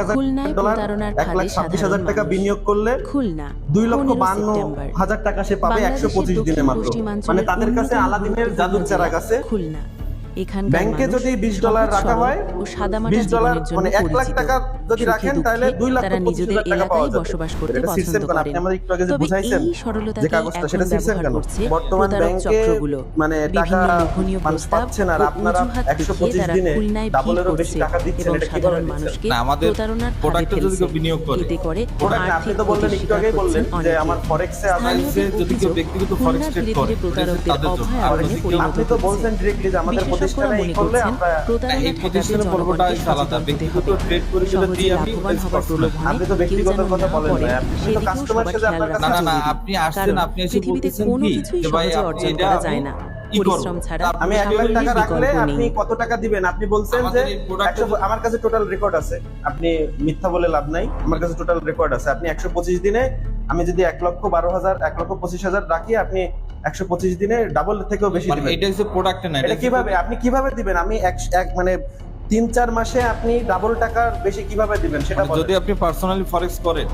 হাজার খুলনায় ডলার এক লাখ ছাব্বিশ হাজার টাকা বিনিয়োগ করলে খুলনা দুই লক্ষ বান্ন হাজার টাকা সে পাবে একশো পঁচিশ দিনে মাত্র। মানে তাদের কাছে আলাদিনের জাদুর চারা কাছে খুলনা। এখানকার ব্যাংকে যদি 20 ডলার রাখা হয়, ও সাদামাটা 20 জীবনের জন্য মানে এক লাখ টাকা যদি রাখেন তাহলে দুই লাখ তারা নিজেদের এলাকায় বসবাস করতে পছন্দ করেন আপনি আমাদের একটু আগে তবে বুঝাইছেন এই যে কাগজটা সেটা সিস্টেম কেন বর্তমান ব্যাংকে মানে টাকা মানুষ প্রস্তাব পাচ্ছেন আর আপনারা অজুহাত একশো দেখিয়ে পঁচিশ তারা দিনে ডাবলেরও বেশি টাকা দিচ্ছেন এটা সাধারণ দিচ্ছেন? মানুষকে না, আমাদের প্রোডাক্টে যদি কেউ বিনিয়োগ করে, এতে করে প্রোডাক্ট আপনি তো বললেন একটু শিকার বললেন যে আমার ফরেক্সে আমার যদি কেউ ব্যক্তিগত trade ধীরে করে, তাদের জন্য। আপনি তো। বলছেন ডিরেক্টলি যে আমাদের বিশেষজ্ঞরা মনে করছেন, প্রতারণা ঠেকাতে জনগণকে সচেতন হতে হবে। সহজে লাভবান হবার প্রলোভনে কেউ যেন না বলেন পড়ে, না। আপনি তো সেদিকেও কাস্টমার সবার সাথে খেয়াল আপনার রাখা না না না জরুরি। আপনি আসছেন কারণ আপনি এসে পৃথিবীতে বলতেছেন কোনো কি কিছুই যে ভাই সহজে আপনি অর্জন এটা করা যায় না। পরিশ্রম ছাড়া আমি এক লাখ টাকা রাখলে আপনি কত টাকা দিবেন? আপনি বলছেন যে আমার কাছে টোটাল রেকর্ড আছে। আপনি মিথ্যা বলে লাভ নাই। আমার কাছে টোটাল রেকর্ড আছে। আপনি একশো পঁচিশ দিনে আমি যদি এক লক্ষ বারো হাজার এক লক্ষ পঁচিশ হাজার রাখি আপনি একশো পঁচিশ দিনে ডাবল থেকেও বেশি মানে দিবেন। এটা হচ্ছে প্রোডাক্ট না এটা কীভাবে আপনি কীভাবে দিবেন? আমি এক- মানে তিন চার মাসে আপনি ডাবল টাকার বেশি কীভাবে দিবেন সেটা মানে যদি আপনি পার্সোনালি ফরেক্স করেন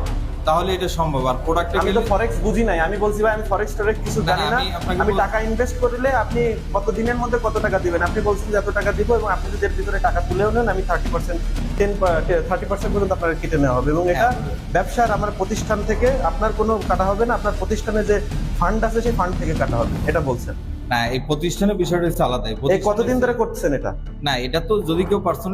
তাহলে এটা সম্ভব। আর প্রোডাক্টে আমি তো ফরেক্স বুঝি নাই। আমি বলছি ভাই আমি ফরেক্স টরেক্স কিছু জানি না। আমি টাকা ইনভেস্ট করলে আপনি কত দিনের মধ্যে কত টাকা দিবেন? আপনি বলছেন যে এত টাকা দিব এবং আপনি যদি এর ভিতরে টাকা তুলেও নেন আমি thirty percent ten thirty percent পর্যন্ত আপনার কেটে নেওয়া হবে। এবং এটা ব্যবসার আমার প্রতিষ্ঠান থেকে আপনার কোনো কাটা হবে না। আপনার প্রতিষ্ঠানে যে ফান্ড আছে সেই ফান্ড থেকে কাটা হবে। এটা বলছেন। না এই প্রতিষ্ঠানের বিষয়টা হচ্ছে আলাদা কতদিন ধরে করছেন এটা? না এটা তো যদি কেউ পার্সোনাল